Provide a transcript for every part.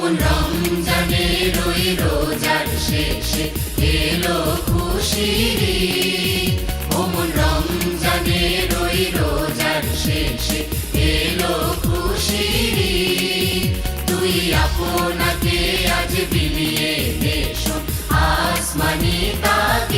মন রমজানে রই রোজার শেষে এলো খুশিরি। ও মন রমজানে রই রোজার শেষে এলো খুশিরি। তুই আপনাকে আজ বিলিয়ে দেশ, আসমানি তাদের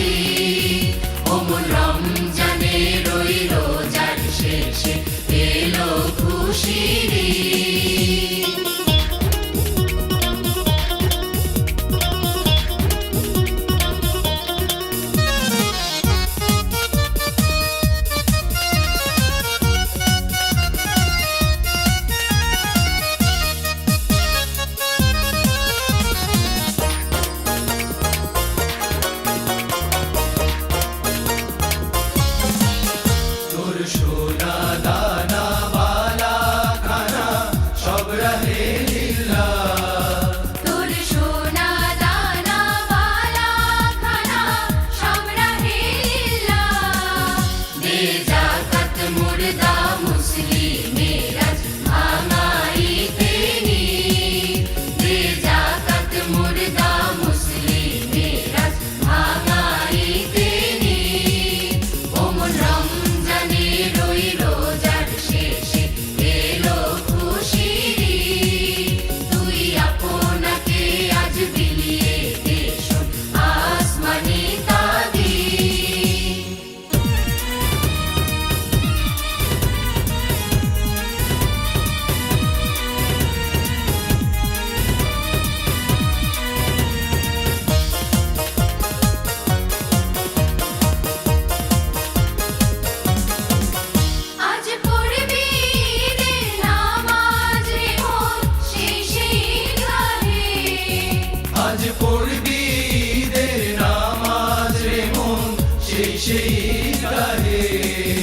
şehit dahi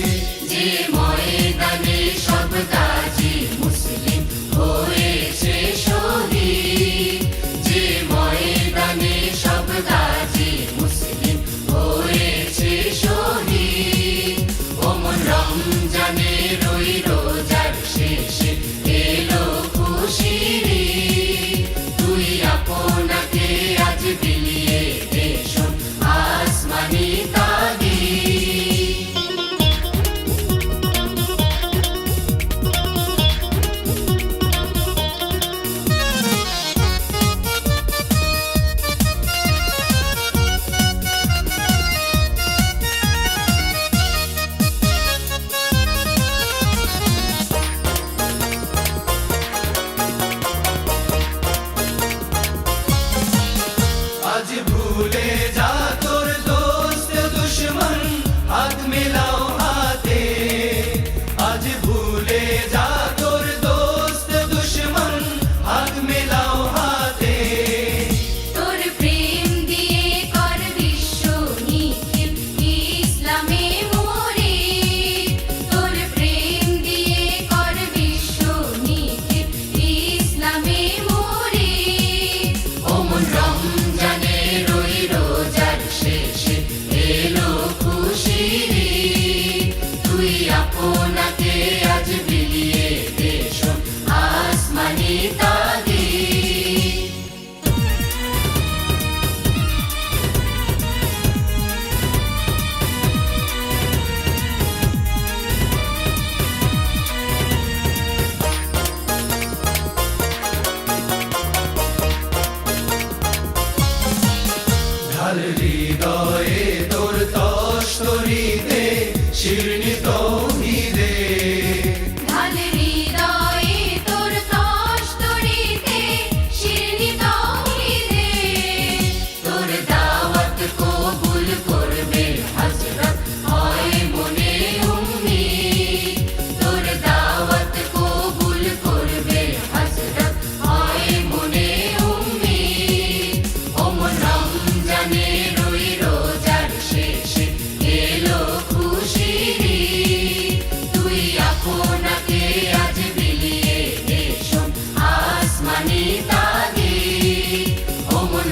আমার হৃদয়ে তোর তস্তরিতে শিরণিত হৃদয়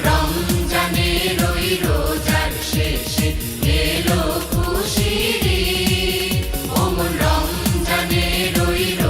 রমজানের ওই রোজার শেষে এলো খুশির ওমন রমজানের ওই রোজার